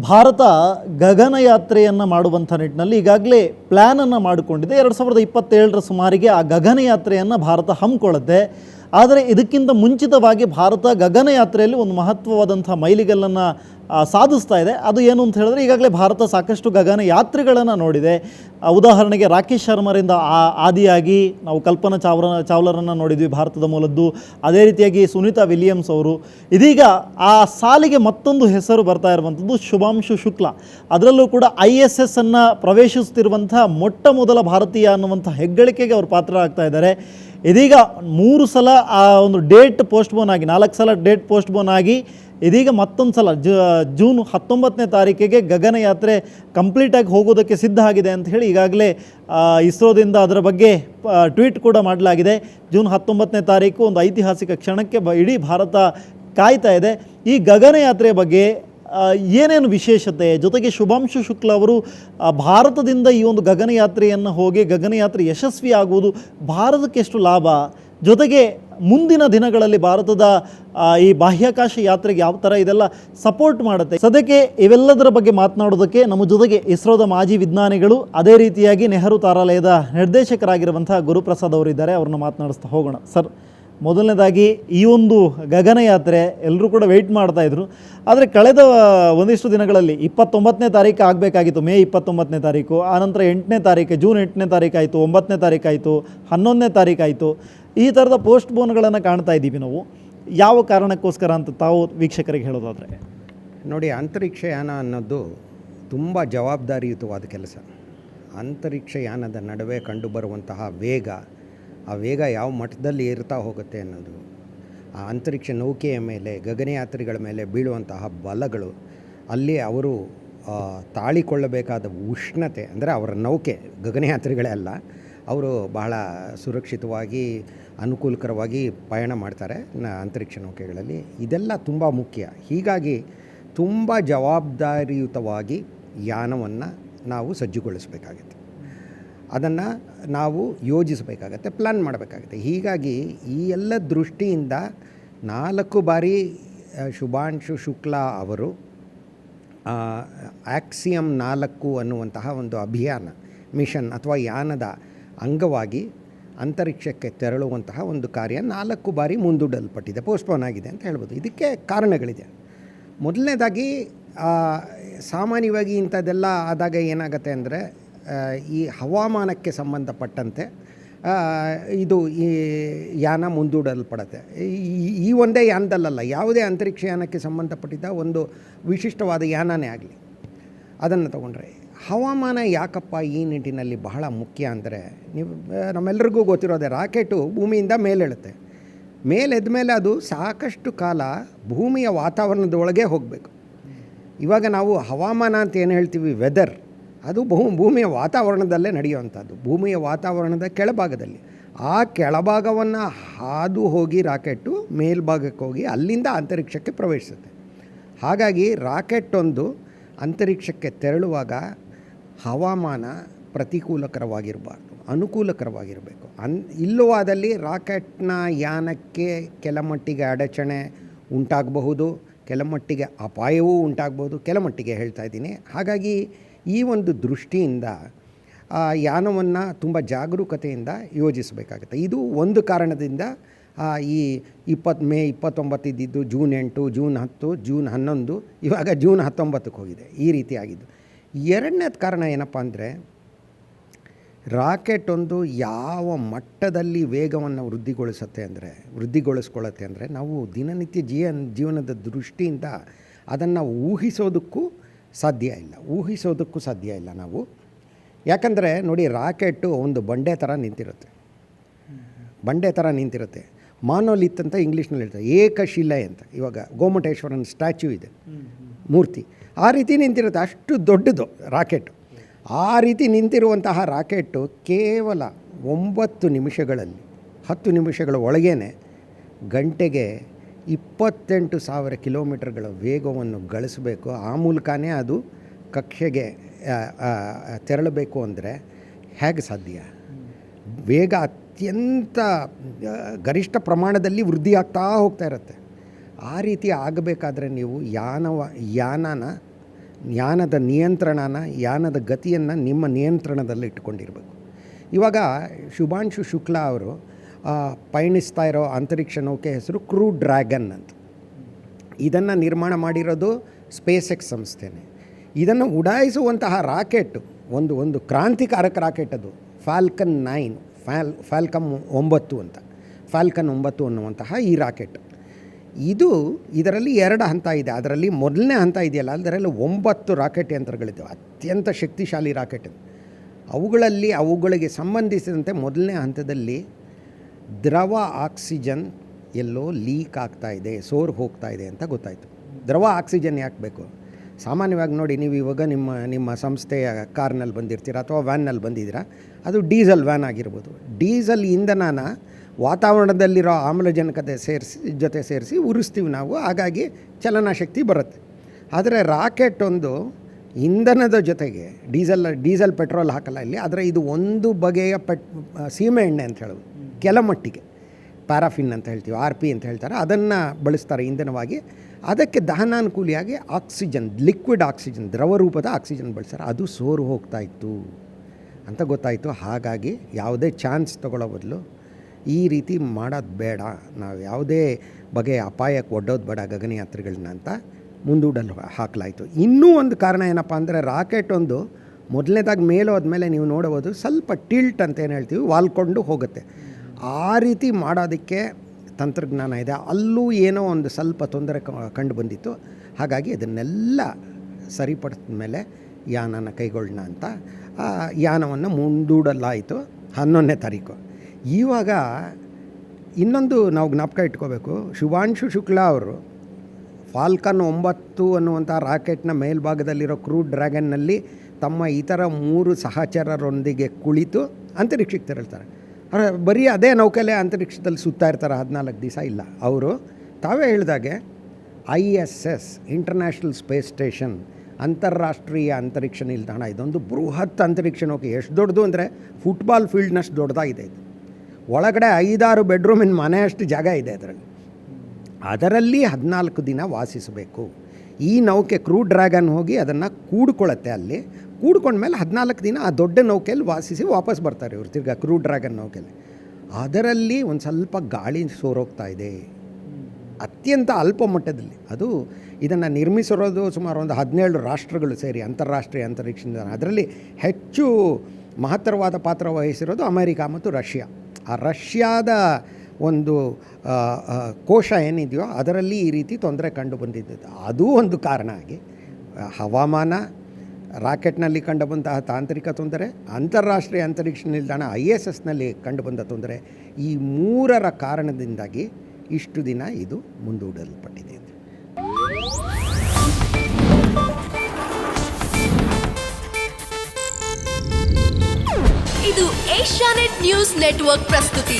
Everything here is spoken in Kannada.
ಭಾರತ ಗಗನಯಾತ್ರೆಯನ್ನು ಮಾಡುವಂಥ ನಿಟ್ಟಿನಲ್ಲಿ ಈಗಾಗಲೇ ಪ್ಲ್ಯಾನನ್ನು ಮಾಡಿಕೊಂಡಿದೆ. ಎರಡು ಸಾವಿರದ ಇಪ್ಪತ್ತೇಳರ ಸುಮಾರಿಗೆ ಆ ಗಗನಯಾತ್ರೆಯನ್ನು ಭಾರತ ಹಮ್ಮಿಕೊಳ್ಳುತ್ತೆ. ಆದರೆ ಇದಕ್ಕಿಂತ ಮುಂಚಿತವಾಗಿ ಭಾರತ ಗಗನಯಾತ್ರೆಯಲ್ಲಿ ಒಂದು ಮಹತ್ವವಾದಂಥ ಮೈಲಿಗಲ್ಲನ್ನು ಸಾಧಿಸ್ತಾ ಇದೆ. ಅದು ಏನು ಅಂತ ಹೇಳಿದ್ರೆ ಈಗಾಗಲೇ ಭಾರತ ಸಾಕಷ್ಟು ಗಗನ ಯಾತ್ರೆಗಳನ್ನು ನೋಡಿದೆ. ಉದಾಹರಣೆಗೆ ರಾಕೇಶ್ ಶರ್ಮರಿಂದ ಆ- ಆದಿಯಾಗಿ ನಾವು ಕಲ್ಪನಾ ಚಾವ್ರ, ಚಾವ್ಲರನ್ನು ನೋಡಿದ್ವಿ ಭಾರತದ ಮೂಲದ್ದು. ಅದೇ ರೀತಿಯಾಗಿ ಸುನೀತಾ ವಿಲಿಯಮ್ಸ್ ಅವರು. ಇದೀಗ ಆ ಸಾಲಿಗೆ ಮತ್ತೊಂದು ಹೆಸರು ಬರ್ತಾ ಇರುವಂಥದ್ದು ಶುಭಾಂಶು ಶುಕ್ಲ. ಅದರಲ್ಲೂ ಕೂಡ ಐ ಎಸ್ ಎಸ್ ಅನ್ನು ಪ್ರವೇಶಿಸುತ್ತಿರುವಂಥ ಮೊಟ್ಟ ಮೊದಲ ಭಾರತೀಯ ಅನ್ನುವಂಥ ಹೆಗ್ಗಳಿಕೆಗೆ ಅವರು ಪಾತ್ರರಾಗ್ತಾ ಇದ್ದಾರೆ. ಇದೀಗ ಮೂರು ಸಲ ಆ ಒಂದು ಡೇಟ್ ಪೋಸ್ಟ್ಪೋನ್ ಆಗಿ, ನಾಲ್ಕು ಸಲ ಡೇಟ್ ಪೋಸ್ಟ್ಪೋನ್ ಆಗಿ, ಇದೀಗ ಮತ್ತೊಂದು ಸಲ ಜೂನ್ ಹತ್ತೊಂಬತ್ತನೇ ತಾರೀಕಿಗೆ ಗಗನಯಾತ್ರೆ ಕಂಪ್ಲೀಟಾಗಿ ಹೋಗೋದಕ್ಕೆ ಸಿದ್ಧ ಆಗಿದೆ ಅಂತ ಹೇಳಿ ಈಗಾಗಲೇ ಇಸ್ರೋದಿಂದ ಅದರ ಬಗ್ಗೆ ಟ್ವೀಟ್ ಕೂಡ ಮಾಡಲಾಗಿದೆ. ಜೂನ್ ಹತ್ತೊಂಬತ್ತನೇ ತಾರೀಕು ಒಂದು ಐತಿಹಾಸಿಕ ಕ್ಷಣಕ್ಕೆ ಬ, ಇಡೀ ಭಾರತ ಕಾಯ್ತಾ ಇದೆ. ಈ ಗಗನಯಾತ್ರೆಯ ಬಗ್ಗೆ ಏನೇನು ವಿಶೇಷತೆ? ಜೊತೆಗೆ ಶುಭಾಂಶು ಶುಕ್ಲ ಅವರು ಭಾರತದಿಂದ ಈ ಒಂದು ಗಗನಯಾತ್ರೆಯನ್ನು ಹೋಗಿ ಗಗನಯಾತ್ರೆ ಯಶಸ್ವಿ ಆಗುವುದು ಭಾರತಕ್ಕೆ ಎಷ್ಟು ಲಾಭ? ಜೊತೆಗೆ ಮುಂದಿನ ದಿನಗಳಲ್ಲಿ ಭಾರತದ ಈ ಬಾಹ್ಯಾಕಾಶ ಯಾತ್ರೆಗೆ ಯಾವ ಥರ ಇದೆಲ್ಲ ಸಪೋರ್ಟ್ ಮಾಡುತ್ತೆ? ಸದ್ಯಕ್ಕೆ ಇವೆಲ್ಲದರ ಬಗ್ಗೆ ಮಾತನಾಡೋದಕ್ಕೆ ನಮ್ಮ ಜೊತೆಗೆ ಇಸ್ರೋದ ಮಾಜಿ ವಿಜ್ಞಾನಿಗಳು, ಅದೇ ರೀತಿಯಾಗಿ ನೆಹರು ತಾರಾಲಯದ ನಿರ್ದೇಶಕರಾಗಿರುವಂಥ ಗುರುಪ್ರಸಾದ್ ಅವರಿದ್ದಾರೆ. ಅವ್ರನ್ನ ಮಾತನಾಡಿಸ್ತಾ ಹೋಗೋಣ. ಸರ್ ಮೊದಲನೇದಾಗಿ ಈ ಒಂದು ಗಗನಯಾತ್ರೆ ಎಲ್ಲರೂ ಕೂಡ ವೆಯ್ಟ್ ಮಾಡ್ತಾ ಇದ್ರು. ಆದರೆ ಕಳೆದ ಒಂದಿಷ್ಟು ದಿನಗಳಲ್ಲಿ ಇಪ್ಪತ್ತೊಂಬತ್ತನೇ ತಾರೀಕು ಆಗಬೇಕಾಗಿತ್ತು, ಮೇ ಇಪ್ಪತ್ತೊಂಬತ್ತನೇ ತಾರೀಕು ಆನಂತರ ಎಂಟನೇ ತಾರೀಕು, ಜೂನ್ ಎಂಟನೇ ತಾರೀಕು ಆಯಿತು, ಒಂಬತ್ತನೇ ತಾರೀಕು ಆಯಿತು, ಹನ್ನೊಂದನೇ ತಾರೀಕು ಆಯಿತು, ಈ ಥರದ ಪೋಸ್ಟ್ ಬೋನ್ಗಳನ್ನು ಕಾಣ್ತಾ ಇದ್ದೀವಿ ನಾವು. ಯಾವ ಕಾರಣಕ್ಕೋಸ್ಕರ ಅಂತ ತಾವು ವೀಕ್ಷಕರಿಗೆ ಹೇಳೋದಾದರೆ? ನೋಡಿ, ಅಂತರಿಕ್ಷಯಾನ ಅನ್ನೋದು ತುಂಬ ಜವಾಬ್ದಾರಿಯುತವಾದ ಕೆಲಸ. ಅಂತರಿಕ್ಷಯಾನದ ನಡುವೆ ಕಂಡುಬರುವಂತಹ ವೇಗ ಆ ವೇಗ ಯಾವ ಮಟ್ಟದಲ್ಲಿ ಏರ್ತಾ ಹೋಗುತ್ತೆ ಅನ್ನೋದು, ಆ ಅಂತರಿಕ್ಷ ನೌಕೆಯ ಮೇಲೆ ಗಗನಯಾತ್ರಿಗಳ ಮೇಲೆ ಬೀಳುವಂತಹ ಬಲಗಳು, ಅಲ್ಲಿ ಅವರು ತಾಳಿಕೊಳ್ಳಬೇಕಾದ ಉಷ್ಣತೆ, ಅಂದರೆ ಅವರ ನೌಕೆ ಗಗನಯಾತ್ರಿಗಳೇ ಅಲ್ಲ, ಅವರು ಬಹಳ ಸುರಕ್ಷಿತವಾಗಿ, ಅನುಕೂಲಕರವಾಗಿ ಪಯಣ ಮಾಡ್ತಾರೆ ನ ಅಂತರಿಕ್ಷ ನೌಕೆಗಳಲ್ಲಿ. ಇದೆಲ್ಲ ತುಂಬ ಮುಖ್ಯ. ಹೀಗಾಗಿ ತುಂಬ ಜವಾಬ್ದಾರಿಯುತವಾಗಿ ಯಾನವನ್ನು ನಾವು ಸಜ್ಜುಗೊಳಿಸಬೇಕಾಗುತ್ತೆ. ಅದನ್ನು ನಾವು ಯೋಜಿಸಬೇಕಾಗತ್ತೆ ಪ್ಲ್ಯಾನ್ ಮಾಡಬೇಕಾಗತ್ತೆ. ಹೀಗಾಗಿ ಈ ಎಲ್ಲ ದೃಷ್ಟಿಯಿಂದ ನಾಲ್ಕು ಬಾರಿ ಶುಭಾಂಶು ಶುಕ್ಲಾ ಅವರು ಆಕ್ಸಿಯಂ ನಾಲ್ಕು ಅನ್ನುವಂತಹ ಒಂದು ಅಭಿಯಾನ, ಮಿಷನ್ ಅಥವಾ ಯಾನದ ಅಂಗವಾಗಿ ಅಂತರಿಕ್ಷಕ್ಕೆ ತೆರಳುವಂತಹ ಒಂದು ಕಾರ್ಯ ನಾಲ್ಕು ಬಾರಿ ಮುಂದೂಡಲ್ಪಟ್ಟಿದೆ ಪೋಸ್ಟ್ಪೋನ್ ಆಗಿದೆ ಅಂತ ಹೇಳ್ಬೋದು. ಇದಕ್ಕೆ ಕಾರಣಗಳಿದೆ. ಮೊದಲನೇದಾಗಿ ಸಾಮಾನ್ಯವಾಗಿ ಇಂಥದ್ದೆಲ್ಲ ಆದಾಗ ಏನಾಗುತ್ತೆ ಅಂದರೆ ಈ ಹವಾಮಾನಕ್ಕೆ ಸಂಬಂಧಪಟ್ಟಂತೆ ಇದು ಈ ಯಾನ ಮುಂದೂಡಲ್ಪಡತ್ತೆ. ಈ- ಒಂದೇ ಯಾನದಲ್ಲಲ್ಲ, ಯಾವುದೇ ಅಂತರಿಕ್ಷ ಯಾನಕ್ಕೆ ಸಂಬಂಧಪಟ್ಟಿದ್ದ ಒಂದು ವಿಶಿಷ್ಟವಾದ ಯಾನನೇ ಆಗಲಿ. ಅದನ್ನು ತಗೊಂಡ್ರೆ, ಹವಾಮಾನ ಯಾಕಪ್ಪ ಈ ನಿಟ್ಟಿನಲ್ಲಿ ಬಹಳ ಮುಖ್ಯ ಅಂದರೆ, ನೀವು ನಮ್ಮೆಲ್ಲರಿಗೂ ಗೊತ್ತಿರೋದೆ, ರಾಕೆಟು ಭೂಮಿಯಿಂದ ಮೇಲೆಳುತ್ತೆ. ಮೇಲೆದ ಮೇಲೆ ಅದು ಸಾಕಷ್ಟು ಕಾಲ ಭೂಮಿಯ ವಾತಾವರಣದೊಳಗೆ ಹೋಗಬೇಕು. ಇವಾಗ ನಾವು ಹವಾಮಾನ ಅಂತ ಏನು ಹೇಳ್ತೀವಿ? ವೆದರ್ ಅದು ಭೂ ಭೂಮಿಯ ವಾತಾವರಣದಲ್ಲೇ ನಡೆಯುವಂಥದ್ದು. ಭೂಮಿಯ ವಾತಾವರಣದ ಕೆಳಭಾಗದಲ್ಲಿ. ಆ ಕೆಳಭಾಗವನ್ನು ಹಾದು ಹೋಗಿ ರಾಕೆಟ್ಟು ಮೇಲ್ಭಾಗಕ್ಕೆ ಹೋಗಿ ಅಲ್ಲಿಂದ ಅಂತರಿಕ್ಷಕ್ಕೆ ಪ್ರವೇಶಿಸುತ್ತೆ. ಹಾಗಾಗಿ ಒಂದು ಅಂತರಿಕ್ಷಕ್ಕೆ ತೆರಳುವಾಗ ಹವಾಮಾನ ಪ್ರತಿಕೂಲಕರವಾಗಿರಬಾರ್ದು, ಅನುಕೂಲಕರವಾಗಿರಬೇಕು. ಅನ್ ಇಲ್ಲವಾದಲ್ಲಿ ರಾಕೆಟ್ನ ಯಾನಕ್ಕೆ ಕೆಲ ಮಟ್ಟಿಗೆ ಅಡಚಣೆ ಉಂಟಾಗಬಹುದು ಕೆಲ ಮಟ್ಟಿಗೆ ಅಪಾಯವೂ ಉಂಟಾಗ್ಬೋದು ಕೆಲ ಮಟ್ಟಿಗೆ ಹೇಳ್ತಾ ಇದ್ದೀನಿ. ಹಾಗಾಗಿ ಈ ಒಂದು ದೃಷ್ಟಿಯಿಂದ ಯಾನವನ್ನು ತುಂಬ ಜಾಗರೂಕತೆಯಿಂದ ಯೋಜಿಸಬೇಕಾಗುತ್ತೆ. ಇದು ಒಂದು ಕಾರಣದಿಂದ ಈ ಇಪ್ಪತ್ತು ಮೇ ಇಪ್ಪತ್ತೊಂಬತ್ತು ಇದ್ದಿದ್ದು, ಜೂನ್ ಎಂಟು, ಜೂನ್ ಹತ್ತು, ಜೂನ್ ಹನ್ನೊಂದು, ಇವಾಗ ಜೂನ್ ಹತ್ತೊಂಬತ್ತಕ್ಕೆ ಹೋಗಿದೆ. ಈ ರೀತಿ ಆಗಿದ್ದು. ಎರಡನೇದು ಕಾರಣ ಏನಪ್ಪ ಅಂದರೆ, ರಾಕೆಟ್ ಒಂದು ಯಾವ ಮಟ್ಟದಲ್ಲಿ ವೇಗವನ್ನು ವೃದ್ಧಿಗೊಳಿಸುತ್ತೆ ಅಂದರೆ ವೃದ್ಧಿಗೊಳಿಸ್ಕೊಳ್ಳುತ್ತೆ ಅಂದರೆ, ನಾವು ದಿನನಿತ್ಯ ಜೀವನ, ಜೀವನದ ದೃಷ್ಟಿಯಿಂದ ಅದನ್ನು ಊಹಿಸೋದಕ್ಕೂ ಸಾಧ್ಯ ಇಲ್ಲ. ಊಹಿಸೋದಕ್ಕೂ ಸಾಧ್ಯ ಇಲ್ಲ ನಾವು. ಯಾಕಂದರೆ ನೋಡಿ ರಾಕೆಟ್ಟು ಒಂದು ಬಂಡೆ ಥರ ನಿಂತಿರುತ್ತೆ. ಬಂಡೆ ಥರ ನಿಂತಿರುತ್ತೆ. ಮಾನೋಲಿತ್ ಅಂತ ಇಂಗ್ಲೀಷ್ನಲ್ಲಿ ಹೇಳ್ತಾರೆ. ಏಕಶಿಲೆ ಅಂತ. ಇವಾಗ ಗೋಮಟೇಶ್ವರನ ಸ್ಟ್ಯಾಚ್ಯೂ ಇದೆ. ಮೂರ್ತಿ. ಆ ರೀತಿ ನಿಂತಿರುತ್ತೆ. ಅಷ್ಟು ದೊಡ್ಡದು ರಾಕೆಟು. ಆ ರೀತಿ ನಿಂತಿರುವಂತಹ ರಾಕೆಟ್ಟು ಕೇವಲ ಒಂಬತ್ತು ನಿಮಿಷಗಳಲ್ಲಿ, ಹತ್ತು ನಿಮಿಷಗಳ ಒಳಗೇನೆ ಗಂಟೆಗೆ ಇಪ್ಪತ್ತೆಂಟು ಸಾವಿರ ಕಿಲೋಮೀಟರ್ಗಳ ವೇಗವನ್ನು ಗಳಿಸಬೇಕು. ಆ ಮೂಲಕನೇ ಅದು ಕಕ್ಷೆಗೆ ತೆರಳಬೇಕು ಅಂದರೆ ಹೇಗೆ ಸಾಧ್ಯ? ವೇಗ ಅತ್ಯಂತ ಗರಿಷ್ಠ ಪ್ರಮಾಣದಲ್ಲಿ ವೃದ್ಧಿ ಆಗ್ತಾ ಹೋಗ್ತಾ ಇರುತ್ತೆ. ಆ ರೀತಿ ಆಗಬೇಕಾದ್ರೆ ನೀವು ಯಾನವ, ಯಾನನ ಯಾನದ ನಿಯಂತ್ರಣನ, ಯಾನದ ಗತಿಯನ್ನು ನಿಮ್ಮ ನಿಯಂತ್ರಣದಲ್ಲಿ ಇಟ್ಕೊಂಡಿರಬೇಕು ಇವಾಗ ಶುಭಾಂಶು ಶುಕ್ಲಾ ಅವರು ಪಯಣಿಸ್ತಾ ಇರೋ ಅಂತರಿಕ್ಷ ನೌಕೆ ಹೆಸರು ಕ್ರೂ ಡ್ರ್ಯಾಗನ್ ಅಂತ. ಇದನ್ನು ನಿರ್ಮಾಣ ಮಾಡಿರೋದು ಸ್ಪೇಸ್ ಎಕ್ಸ್ ಸಂಸ್ಥೆನೇ. ಇದನ್ನು ಉಡಾಯಿಸುವಂತಹ ರಾಕೆಟ್, ಒಂದು ಒಂದು ಕ್ರಾಂತಿಕಾರಕ ರಾಕೆಟ್ ಅದು, ಫಾಲ್ಕನ್ ನೈನ್ ಫ್ಯಾಲ್ ಫ್ಯಾಲ್ಕಮ್ ಒಂಬತ್ತು ಅಂತ. ಫ್ಯಾಲ್ಕನ್ ಒಂಬತ್ತು ಅನ್ನುವಂತಹ ಈ ರಾಕೆಟ್. ಇದು ಇದರಲ್ಲಿ ಎರಡು ಹಂತ ಇದೆ. ಅದರಲ್ಲಿ ಮೊದಲನೇ ಹಂತ ಇದೆಯಲ್ಲ, ಅದರಲ್ಲಿ ಒಂಬತ್ತು ರಾಕೆಟ್ ಯಂತ್ರಗಳಿದ್ದಾವೆ. ಅತ್ಯಂತ ಶಕ್ತಿಶಾಲಿ ರಾಕೆಟ್. ಅವುಗಳಲ್ಲಿ, ಅವುಗಳಿಗೆ ಸಂಬಂಧಿಸಿದಂತೆ ಮೊದಲನೇ ಹಂತದಲ್ಲಿ ದ್ರವ ಆಕ್ಸಿಜನ್ ಎಲ್ಲೋ ಲೀಕ್ ಆಗ್ತಾ ಇದೆ, ಸೋರ್ ಹೋಗ್ತಾ ಇದೆ ಅಂತ ಗೊತ್ತಾಯಿತು. ದ್ರವ ಆಕ್ಸಿಜನ್ ಯಾಕೆ ಬೇಕು? ಸಾಮಾನ್ಯವಾಗಿ ನೋಡಿ ನೀವು ಇವಾಗ ನಿಮ್ಮ ನಿಮ್ಮ ಸಂಸ್ಥೆಯ ಕಾರ್ನಲ್ಲಿ ಬಂದಿರ್ತೀರ ಅಥವಾ ವ್ಯಾನ್ನಲ್ಲಿ ಬಂದಿದ್ದೀರಾ? ಅದು ಡೀಸೆಲ್ ವ್ಯಾನ್ ಆಗಿರ್ಬೋದು. ಡೀಸೆಲ್ ಇಂಧನನ ವಾತಾವರಣದಲ್ಲಿರೋ ಆಮ್ಲಜನಕತೆ ಸೇರಿಸಿ, ಜೊತೆ ಸೇರಿಸಿ ಉರಿಸ್ತೀವಿ ನಾವು, ಹಾಗಾಗಿ ಚಲನಶಕ್ತಿ ಬರುತ್ತೆ. ಆದರೆ ರಾಕೆಟ್ ಒಂದು ಇಂಧನದ ಜೊತೆಗೆ ಡೀಸೆಲ್ ಡೀಸೆಲ್ ಪೆಟ್ರೋಲ್ ಹಾಕಲ್ಲ ಇಲ್ಲಿ, ಆದರೆ ಇದು ಒಂದು ಬಗೆಯ ಪೆಟ್, ಸೀಮೆ ಎಣ್ಣೆ ಅಂತ ಹೇಳೋದು ಕೆಲ ಮಟ್ಟಿಗೆ ಪ್ಯಾರಾಫಿನ್ ಅಂತ ಹೇಳ್ತೀವಿ, ಆರ್ ಪಿ ಅಂತ ಹೇಳ್ತಾರೆ, ಅದನ್ನು ಬಳಸ್ತಾರೆ ಇಂಧನವಾಗಿ. ಅದಕ್ಕೆ ದಹನಾನುಕೂಲಿಯಾಗಿ ಆಕ್ಸಿಜನ್, ಲಿಕ್ವಿಡ್ ಆಕ್ಸಿಜನ್, ದ್ರವ ರೂಪದ ಆಕ್ಸಿಜನ್ ಬಳಸ್ತಾರೆ. ಅದು ಸೋರು ಹೋಗ್ತಾ ಇತ್ತು ಅಂತ ಗೊತ್ತಾಯಿತು. ಹಾಗಾಗಿ ಯಾವುದೇ ಚಾನ್ಸ್ ತಗೊಳ್ಳೋ ಬದಲು ಈ ರೀತಿ ಮಾಡೋದು ಬೇಡ. ನಾವು ಯಾವುದೇ ಬಗೆಯ ಅಪಾಯಕ್ಕೆ ಒಡ್ಡೋದು ಬೇಡ ಗಗನಯಾತ್ರಿಗಳನ್ನ ಅಂತ ಮುಂದೂಡಲು ಹಾಕಲಾಯಿತು. ಇನ್ನೂ ಒಂದು ಕಾರಣ ಏನಪ್ಪ ಅಂದರೆ ರಾಕೆಟ್ ಒಂದು ಮೊದಲನೇದಾಗಿ ಮೇಲೆ ಹೋದ್ಮೇಲೆ ನೀವು ನೋಡಬಹುದು ಸ್ವಲ್ಪ ಟಿಲ್ಟ್ ಅಂತ ಏನು ಹೇಳ್ತೀವಿ, ವಾಲ್ಕೊಂಡು ಹೋಗುತ್ತೆ. ಆ ರೀತಿ ಮಾಡೋದಕ್ಕೆ ತಂತ್ರಜ್ಞಾನ ಇದೆ. ಅಲ್ಲೂ ಏನೋ ಒಂದು ಸ್ವಲ್ಪ ತೊಂದರೆ ಕಂಡು ಬಂದಿತ್ತು. ಹಾಗಾಗಿ ಅದನ್ನೆಲ್ಲ ಸರಿಪಡಿಸಿದ ಮೇಲೆ ಯಾನನ ಕೈಗೊಳ್ಳೋಣ ಅಂತ, ಆ ಯಾನವನ್ನು ಮುಂದೂಡಲಾಯಿತು ಹನ್ನೊಂದನೇ ತಾರೀಕು. ಇವಾಗ ಇನ್ನೊಂದು ನಾವು ಜ್ಞಾಪಕ ಇಟ್ಕೋಬೇಕು. ಶುಭಾಂಶು ಶುಕ್ಲಾ ಅವರು ಫಾಲ್ಕನ್ ಒಂಬತ್ತು ಅನ್ನುವಂಥ ರಾಕೆಟ್ನ ಮೇಲ್ಭಾಗದಲ್ಲಿರೋ ಕ್ರೂ ಡ್ರ್ಯಾಗನ್ನಲ್ಲಿ ತಮ್ಮ ಇತರ ಮೂರು ಸಹಚರರೊಂದಿಗೆ ಕುಳಿತು ಅಂತರಿಕ್ಷಕ್ಕೆ ತೆರಳ್ತಾರೆ. ಬರೀ ಅದೇ ನೌಕಲೆ ಅಂತರಿಕ್ಷದಲ್ಲಿ ಸುತ್ತಾ ಇರ್ತಾರೆ, ಹದಿನಾಲ್ಕು ದಿವಸ ಇಲ್ಲ. ಅವರು ತಾವೇ ಹೇಳಿದಾಗೆ I S S international space station ಅಂತಾರಾಷ್ಟ್ರೀಯ ಅಂತರಿಕ್ಷ ನಿಲ್ದಾಣ, ಇದೊಂದು ಬೃಹತ್ ಅಂತರಿಕ್ಷ ನೌಕೆ. ಎಷ್ಟು ದೊಡ್ಡದು ಅಂದರೆ ಫುಟ್ಬಾಲ್ ಫೀಲ್ಡ್ನಷ್ಟು ದೊಡ್ಡದಾಗಿದೆ ಇದು. ಒಳಗಡೆ ಐದಾರು ಬೆಡ್ರೂಮಿನ ಮನೆಯಷ್ಟು ಜಾಗ ಇದೆ ಅದರಲ್ಲಿ. ಅದರಲ್ಲಿ ಹದಿನಾಲ್ಕು ದಿನ ವಾಸಿಸಬೇಕು. ಈ ನೌಕೆ ಕ್ರೂ ಡ್ರ್ಯಾಗನ್ ಹೋಗಿ ಅದನ್ನು ಕೂಡ್ಕೊಳ್ಳುತ್ತೆ ಅಲ್ಲಿ. ಕೂಡ್ಕೊಂಡ್ಮೇಲೆ ಹದಿನಾಲ್ಕು ದಿನ ಆ ದೊಡ್ಡ ನೌಕೆಯಲ್ಲಿ ವಾಸಿಸಿ ವಾಪಸ್ ಬರ್ತಾರೆ ಇವ್ರು ತಿರ್ಗಾ ಕ್ರೂ ಡ್ರ್ಯಾಗನ್ ನೌಕೆಯಲ್ಲಿ. ಅದರಲ್ಲಿ ಒಂದು ಸ್ವಲ್ಪ ಗಾಳಿ ಸೋರೋಗ್ತಾ ಇದೆ. ಅತ್ಯಂತ ಅಲ್ಪ ಮಟ್ಟದಲ್ಲಿ. ಅದು ಇದನ್ನು ನಿರ್ಮಿಸಿರೋದು ಸುಮಾರು ಒಂದು ಹದಿನೇಳು ರಾಷ್ಟ್ರಗಳು ಸೇರಿ ಅಂತಾರಾಷ್ಟ್ರೀಯ ಅಂತರಿಕ್ಷ ಅದರಲ್ಲಿ ಹೆಚ್ಚು ಮಹತ್ತರವಾದ ಪಾತ್ರ ವಹಿಸಿರೋದು ಅಮೆರಿಕ ಮತ್ತು ರಷ್ಯಾ. ಆ ರಷ್ಯಾದ ಒಂದು ಕೋಶ ಏನಿದೆಯೋ ಅದರಲ್ಲಿ ಈ ರೀತಿ ತೊಂದರೆ ಕಂಡು ಬಂದಿದ್ದು. ಅದೂ ಒಂದು ಕಾರಣ ಆಗಿ ಹವಾಮಾನ, ರಾಕೆಟ್ನಲ್ಲಿ ಕಂಡುಬಂತಹ ತಾಂತ್ರಿಕ ತೊಂದರೆ, ಅಂತಾರಾಷ್ಟ್ರೀಯ ಅಂತರಿಕ್ಷ ನಿಲ್ದಾಣ, ಐ ಎಸ್ ಎಸ್ನಲ್ಲಿ ಕಂಡುಬಂದ ತೊಂದರೆ, ಈ ಮೂರರ ಕಾರಣದಿಂದಾಗಿ ಇಷ್ಟು ದಿನ ಇದು ಮುಂದೂಡಲ್ಪಟ್ಟಿದೆ ಇದು ಏಷ್ಯಾನೆಟ್ ನ್ಯೂಸ್ ನೆಟ್ವರ್ಕ್ ಪ್ರಸ್ತುತಿ.